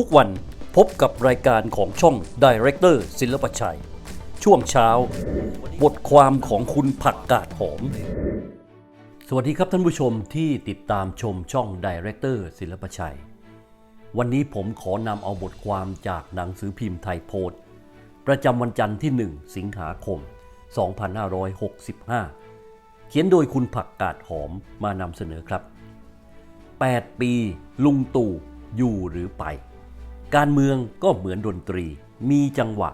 ทุกวันพบกับรายการของช่อง Director ศิลปชัย ช่วงเช้า บทความของคุณผักกาดหอม สวัสดีครับท่านผู้ชมที่ติดตามชมช่อง Director ศิลปชัย วันนี้ผมขอนำเอาบทความจากหนังสือพิมพ์ไทยโพสต์ประจำวันจันทร์ที่ 1 สิงหาคม 2565 เขียนโดยคุณผักกาดหอมมานำเสนอครับ 8 ปีลุงตู่อยู่หรือไป การเมืองก็เหมือนดนตรี มีจังหวะ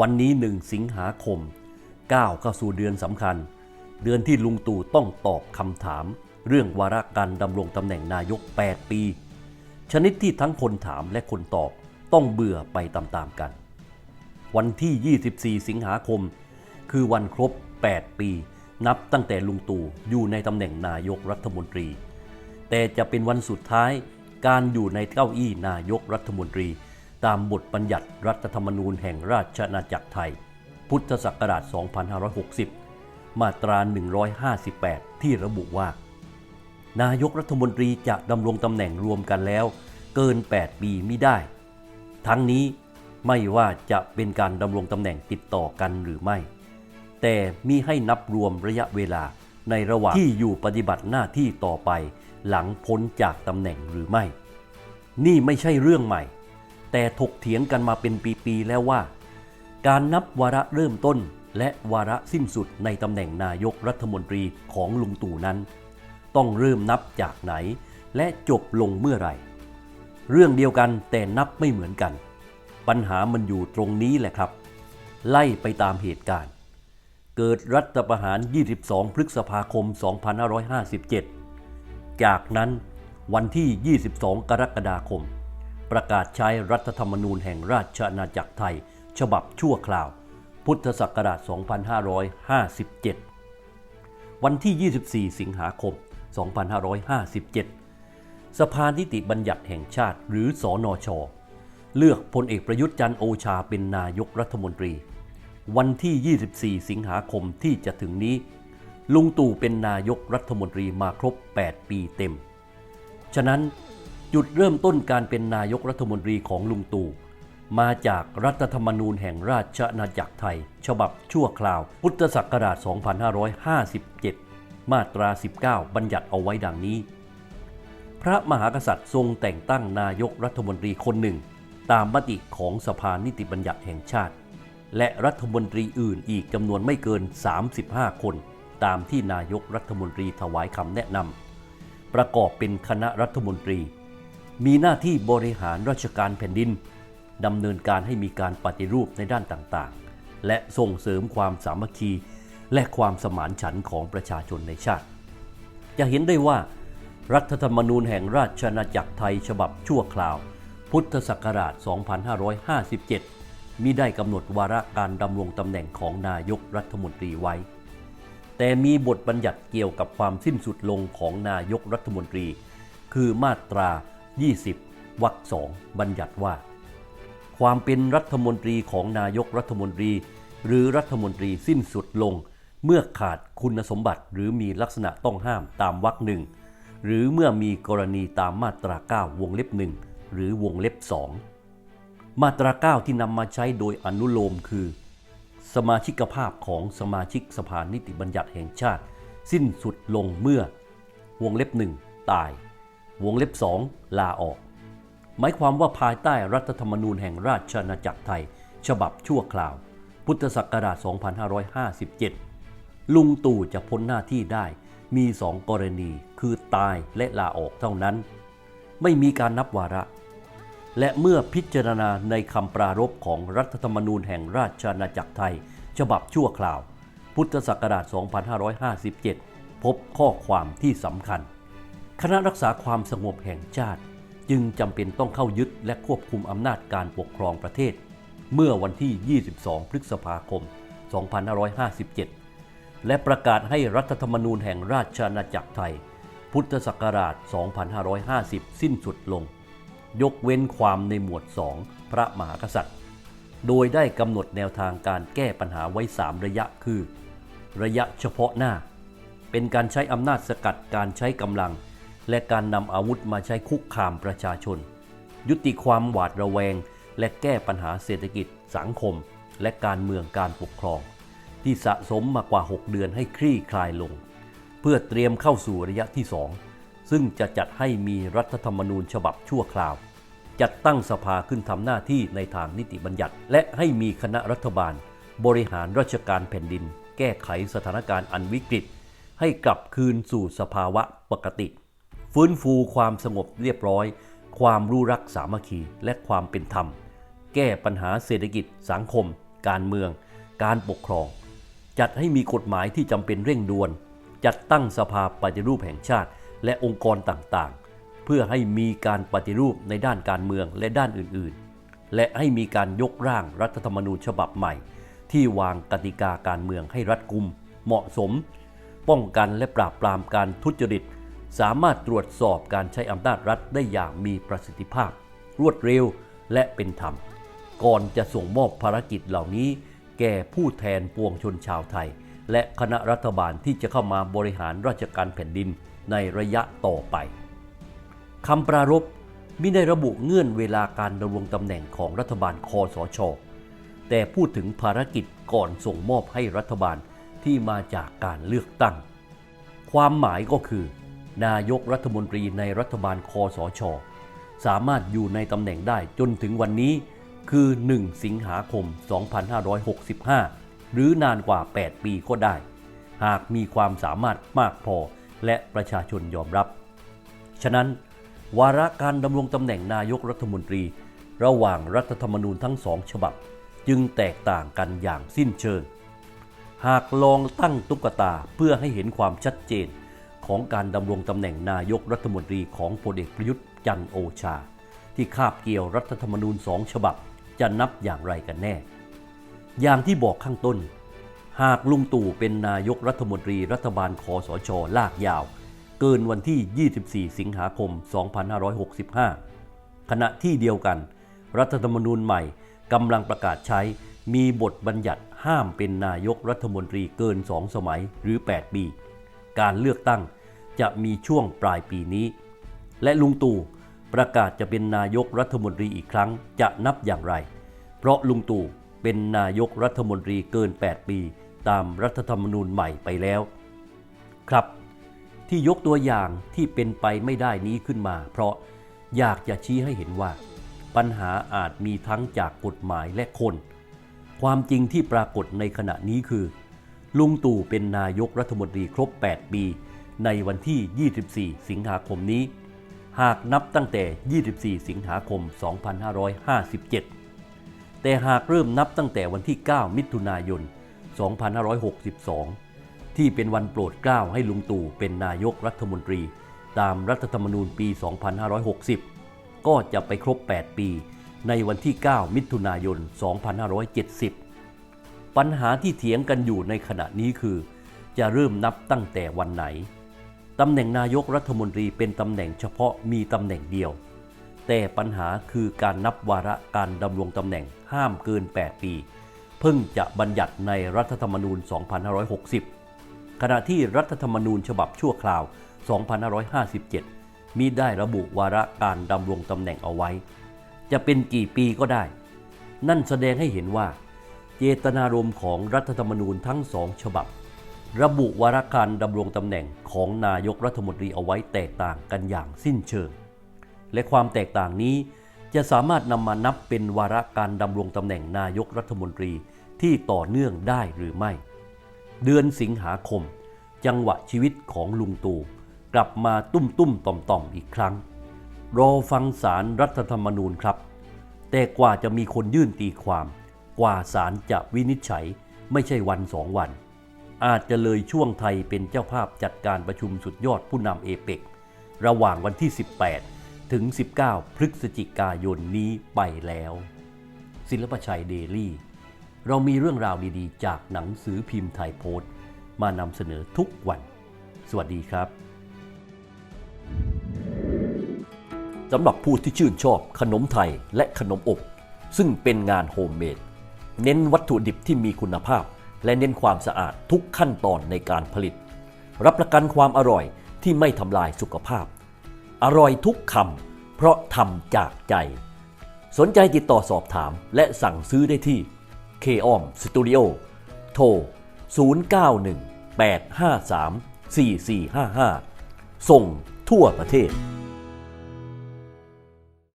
วันนี้หนึ่งสิงหาคมก้าวเข้าสู่เดือนสำคัญ เดือนที่ลุงตู่ต้องตอบคำถาม เรื่องวาระการดำรงตำแหน่งนายก 8 ปี ชนิดที่ทั้งคนถามและคนตอบต้องเบื่อไปตามๆกัน วันที่ 24 สิงหาคม คือวันครบ 8 ปี นับตั้งแต่ลุงตู่อยู่ในตำแหน่งนายกรัฐมนตรี แต่จะเป็นวันสุดท้าย การอยู่ในเก้าอี้นายกรัฐมนตรี ตามบทบัญญัติรัฐธรรมนูญแห่งราชอาณาจักรไทย พุทธศักราช 2560 มาตรา 158 ที่ระบุว่า นายกรัฐมนตรีจะดำรงตำแหน่งรวมกันแล้ว เกิน 8 ปีไม่ได้ ทั้งนี้ไม่ว่าจะเป็นการดำรงตำแหน่งติดต่อกันหรือไม่ แต่มีให้นับรวมระยะเวลา ในระหว่างที่อยู่ปฏิบัติหน้าที่ต่อไป หลังพ้นจากตำแหน่งหรือไม่ นี่ไม่ใช่เรื่องใหม่ แต่ถกเถียงกันมาเป็นปี ๆ แล้วว่า การนับวาระเริ่มต้นและวาระสิ้นสุดในตำแหน่งนายกรัฐมนตรีของลุงตู่นั้น ต้องเริ่มนับจากไหน และจบลงเมื่อไหร่ เรื่องเดียวกันแต่นับไม่เหมือนกัน ปัญหามันอยู่ตรงนี้แหละครับ ไล่ไปตามเหตุการณ์ เกิดรัฐประหาร 22 พฤษภาคม 2557 จากนั้นวันที่ 22 กรกฎาคม ประกาศใช้รัฐธรรมนูญแห่งราชอาณาจักรไทย ฉบับชั่วคราว พุทธศักราช 2557 วันที่ 24 สิงหาคม 2557 สภานิติบัญญัติแห่งชาติหรือสอนอชเลือกพลเอกประยุทธ์จันโอชาเป็นนายกรัฐมนตรี วันที่ 24 สิงหาคมที่จะถึงนี้ ลุงตู่เป็นนายกรัฐมนตรีมาครบ 8 ปีเต็ม ฉะนั้นจุดเริ่มต้นการเป็นนายกรัฐมนตรีของลุงตู่มาจากรัฐธรรมนูญแห่งราชอาณาจักรไทย ฉบับชั่วคราว พุทธศักราช 2557 มาตรา 19 บัญญัติเอาไว้ดังนี้ พระมหากษัตริย์ทรงแต่งตั้งนายกรัฐมนตรีคนหนึ่ง ตามมติของสภานิติบัญญัติแห่งชาติ และรัฐมนตรีอื่นอีกจำนวนไม่เกิน 35 คน ตามที่นายกรัฐมนตรีถวายคำแนะนำประกอบเป็นคณะรัฐมนตรี มีหน้าที่บริหารราชการแผ่นดินดำเนินการให้มีการปฏิรูปในด้านต่างๆ และส่งเสริมความสามัคคี และความสมานฉันท์ของประชาชนในชาติ จะเห็นได้ว่า รัฐธรรมนูญแห่งราชอาณาจักรไทยฉบับชั่วคราว พุทธศักราช 2557 มิได้กำหนดวาระการดำรงตำแหน่งของนายกรัฐมนตรีไว้ แต่มีบทบัญญัติเกี่ยวกับความสิ้นสุดลงของนายกรัฐมนตรี คือมาตรา 20 วรรคสองบัญญัติว่า ความเป็นรัฐมนตรีของนายกรัฐมนตรี หรือรัฐมนตรีสิ้นสุดลง เมื่อขาดคุณสมบัติหรือมีลักษณะต้องห้ามตามวรรคหนึ่งหรือเมื่อมีกรณีตามมาตรา 9 วงเล็บหนึ่งหรือวงเล็บ2 มาตรา 9 ที่นำมาใช้โดยอนุโลมคือ สมาชิกภาพของสมาชิกสภานิติบัญญัติแห่งชาติ สิ้นสุดลงเมื่อ วงเล็บหนึ่งตาย วงเล็บสองลาออก หมายความว่าภายใต้รัฐธรรมนูญแห่งราชอาณาจักรไทย ฉบับชั่วคราว พุทธศักราช 2557 ลุงตู่จะพ้นหน้าที่ได้มีสองกรณีคือตายและลาออกเท่านั้น ไม่มีการนับวาระ และเมื่อพิจารณาในคำปรารภของรัฐธรรมนูญแห่งราชอาณาจักรไทย ฉบับชั่วคราว พุทธศักราช 2557 พบข้อความที่สำคัญ คณะรักษาความสงบแห่งชาติ จึงจำเป็นต้องเข้ายึดและควบคุมอำนาจการปกครองประเทศ เมื่อวันที่ 22 พฤษภาคม 2557 และประกาศให้รัฐธรรมนูญแห่งราชอาณาจักรไทย พุทธศักราช 2550 สิ้นสุดลง ยกเว้นความในหมวด 2 พระมหากษัตริย์ โดยได้กำหนดแนวทางการแก้ปัญหาไว้ 3 ระยะคือ ระยะเฉพาะหน้า เป็นการใช้อำนาจสกัดการใช้กำลัง และการนำอาวุธมาใช้คุกคามประชาชน ยุติความหวาดระแวง และแก้ปัญหาเศรษฐกิจ สังคม และการเมืองการปกครอง ที่สะสมมากว่า 6 เดือนให้คลี่คลายลง เพื่อเตรียมเข้าสู่ระยะที่ 2 ซึ่งจะจัดให้มีรัฐธรรมนูญฉบับชั่วคราว จัดตั้งสภาขึ้นทำหน้าที่ในทางนิติบัญญัติ และให้มีคณะรัฐบาล บริหารราชการแผ่นดิน แก้ไขสถานการณ์อันวิกฤต ให้กลับคืนสู่สภาวะปกติ ฟื้นฟูความสงบเรียบร้อย ความรู้รักสามัคคีและความเป็นธรรม แก้ปัญหาเศรษฐกิจ สังคม การเมือง การปกครอง จัดให้มีกฎหมายที่จำเป็นเร่งด่วน จัดตั้งสภาปฏิรูปแห่งชาติ และองค์กรต่างๆ เพื่อให้มีการปฏิรูปในด้านการเมืองและด้านอื่นๆ และให้มีการยกร่างรัฐธรรมนูญฉบับใหม่ ที่วางกติกาการเมืองให้รัดกุม เหมาะสม ป้องกันและปราบปรามการทุจริต สามารถตรวจสอบการใช้อำนาจรัฐได้อย่างมีประสิทธิภาพ รวดเร็วและเป็นธรรม ก่อนจะส่งมอบภารกิจเหล่านี้ แก่ผู้แทนปวงชนชาวไทย และคณะรัฐบาลที่จะเข้ามาบริหารราชการแผ่นดิน ในระยะต่อไปคำปรารภมิได้ระบุเงื่อนเวลาการดำรงตำแหน่งของรัฐบาลคอสช แต่พูดถึงภารกิจก่อนส่งมอบให้รัฐบาลที่มาจากการเลือกตั้ง ความหมายก็คือ นายกรัฐมนตรีในรัฐบาลคอสช สามารถอยู่ในตำแหน่งได้จนถึงวันนี้คือ 1 สิงหาคม 2565 หรือนานกว่า 8 ปีก็ได้ หากมีความสามารถมากพอ และประชาชนยอมรับ ฉะนั้น วาระการดำรงตำแหน่งนายกรัฐมนตรี ระหว่างรัฐธรรมนูญทั้งสองฉบับ จึงแตกต่างกันอย่างสิ้นเชิง หากลองตั้งตุ๊กตาเพื่อให้เห็นความชัดเจนของการดำรงตำแหน่งนายกรัฐมนตรีของพลเอกประยุทธ์จันโอชา ที่คาบเกี่ยวรัฐธรรมนูญสองฉบับ จะนับอย่างไรกันแน่ อย่างที่บอกข้างต้น หากลุงตู่เป็นนายกรัฐมนตรีรัฐบาลคอสชลากยาว เกินวันที่ 24 สิงหาคม 2565 ขณะที่เดียวกัน รัฐธรรมนูญใหม่กำลังประกาศใช้มีบทบัญญัติห้ามเป็นนายกรัฐมนตรีเกิน 2 สมัยหรือ 8 ปี การเลือกตั้งจะมีช่วงปลายปีนี้ และลุงตู่ประกาศจะเป็นนายกรัฐมนตรีอีกครั้งจะนับอย่างไร เพราะลุงตู่เป็นนายกรัฐมนตรีเกิน 8 ปี ตามรัฐธรรมนูญใหม่ไปแล้ว ครับ ที่ยกตัวอย่างที่เป็นไปไม่ได้นี้ขึ้นมา เพราะอยากจะชี้ให้เห็นว่า ปัญหาอาจมีทั้งจากกฎหมายและคน ความจริงที่ปรากฏในขณะนี้คือ ลุงตู่เป็นนายกรัฐมนตรีครบ 8 ปี ในวันที่ 24 สิงหาคมนี้ หากนับตั้งแต่ 24 สิงหาคม 2557 แต่หากเริ่มนับตั้งแต่วันที่ 9 มิถุนายน 2562 ที่เป็นวันโปรดเกล้าให้ลุงตู่เป็นนายกรัฐมนตรี ตามรัฐธรรมนูญปี 2560 ก็จะไปครบ 8 ปี ในวันที่ 9 มิถุนายน 2570 ปัญหาที่เถียงกันอยู่ในขณะนี้คือ จะเริ่มนับตั้งแต่วันไหนตำแหน่งนายกรัฐมนตรีเป็นตำแหน่งเฉพาะมีตำแหน่งเดียว แต่ปัญหาคือการนับวาระการดำรงตำแหน่งห้ามเกิน 8 ปี เพิ่งจะบัญญัติในรัฐธรรมนูญ 2560 ขณะที่รัฐธรรมนูญฉบับชั่วคราว 2557มีได้ระบุวาระการดำรงตำแหน่งเอาไว้ จะเป็นกี่ปีก็ได้ นั่นแสดงให้เห็นว่า เจตนารมณ์ของรัฐธรรมนูญทั้งสองฉบับ ระบุวาระการดำรงตำแหน่งของนายกรัฐมนตรีเอาไว้แตกต่างกันอย่างสิ้นเชิง และความแตกต่างนี้ จะสามารถนำมานับเป็นวาระการดำรงตำแหน่งนายกรัฐมนตรีที่ต่อเนื่องได้หรือไม่ เดือนสิงหาคม จังหวะชีวิตของลุงตู่กลับมาตุ้มตุ้มต่อมต่อมอีกครั้ง รอฟังสารรัฐธรรมนูญครับ แต่กว่าจะมีคนยื่นตีความ กว่าสารจะวินิจฉัยไม่ใช่วันสองวัน อาจจะเลยช่วงไทยเป็นเจ้าภาพจัดการประชุมสุดยอดผู้นำเอเปกระหว่างวันที่ 18 ถึง 19 พฤศจิกายนนี้ไปแล้ว ศิลปชัยเดลี่ เรามีเรื่องราวดีๆ จากหนังสือพิมพ์ไทยโพสต์ มานำเสนอทุกวัน สวัสดีครับสำหรับผู้ที่ชื่นชอบขนมไทยและขนมอบ ซึ่งเป็นงานโฮมเมดเน้นวัตถุดิบที่มีคุณภาพ และเน้นความสะอาดทุกขั้นตอนในการผลิต รับประกันความอร่อยที่ไม่ทำลายสุขภาพ อร่อยทุกคำเพราะทำจากใจ สนใจติดต่อสอบถามและสั่งซื้อได้ที่ k o m Studio โทร 091 853 4455 ส่งทั่วประเทศ